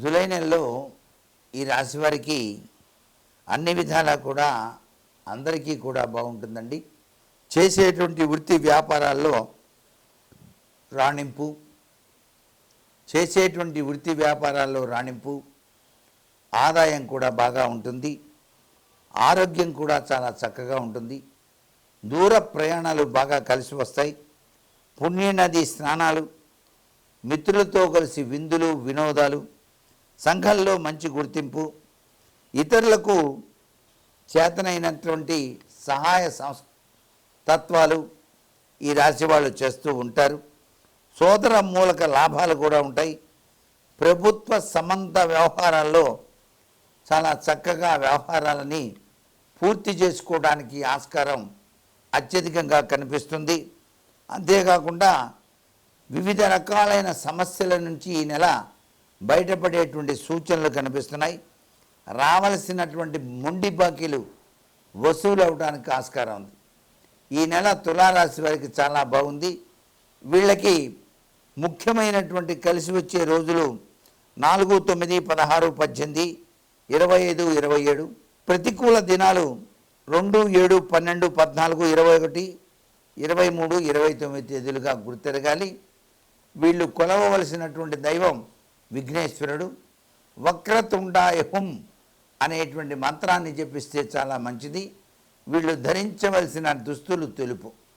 July నెలలో ఈ రాశి వారికి అన్ని విధాలా కూడా అందరికీ కూడా బాగుంటుందండి. చేసేటువంటి వృత్తి వ్యాపారాల్లో రాణింపు చేసేటువంటి వృత్తి వ్యాపారాల్లో రాణింపు ఆదాయం కూడా బాగా ఉంటుంది. ఆరోగ్యం కూడా చాలా చక్కగా ఉంటుంది. దూర ప్రయాణాలు బాగా కలిసి వస్తాయి. పుణ్యనది స్నానాలు మిత్రులతో కలిసి విందులు వినోదాలు సంఘంలో మంచి గుర్తింపు ఇతరులకు చేతనైనటువంటి సహాయ సంస్ తత్వాలు ఈ రాశి వాళ్ళు చేస్తూ ఉంటారు. సోదర మూలక లాభాలు కూడా ఉంటాయి. ప్రభుత్వ సమంత వ్యవహారాల్లో చాలా చక్కగా వ్యవహారాలని పూర్తి చేసుకోవడానికి ఆస్కారం అత్యధికంగా కనిపిస్తుంది. అంతేకాకుండా వివిధ రకాలైన సమస్యల నుంచి ఈ నెల బయటపడేటువంటి సూచనలు కనిపిస్తున్నాయి. రావలసినటువంటి మొండి బాకీలు వసూలు అవడానికి ఆస్కారం ఉంది. ఈ నెల తులారాశి వారికి చాలా బాగుంది. వీళ్ళకి ముఖ్యమైనటువంటి కలిసి వచ్చే రోజులు నాలుగు తొమ్మిది పదహారు పద్దెనిమిది ఇరవై ఐదు ఇరవై ఏడు. ప్రతికూల దినాలు రెండు ఏడు పన్నెండు పద్నాలుగు ఇరవై ఒకటి ఇరవై మూడు ఇరవై తొమ్మిది తేదీలుగా గుర్తెరగాలి. వీళ్ళు కొలవవలసినటువంటి దైవం విఘ్నేశ్వరుడు వక్రతుండాయహుం అనేటువంటి మంత్రాన్ని జపిస్తే చాలా మంచిది. వీళ్ళు ధరించవలసిన దుస్తులు తెలుపు.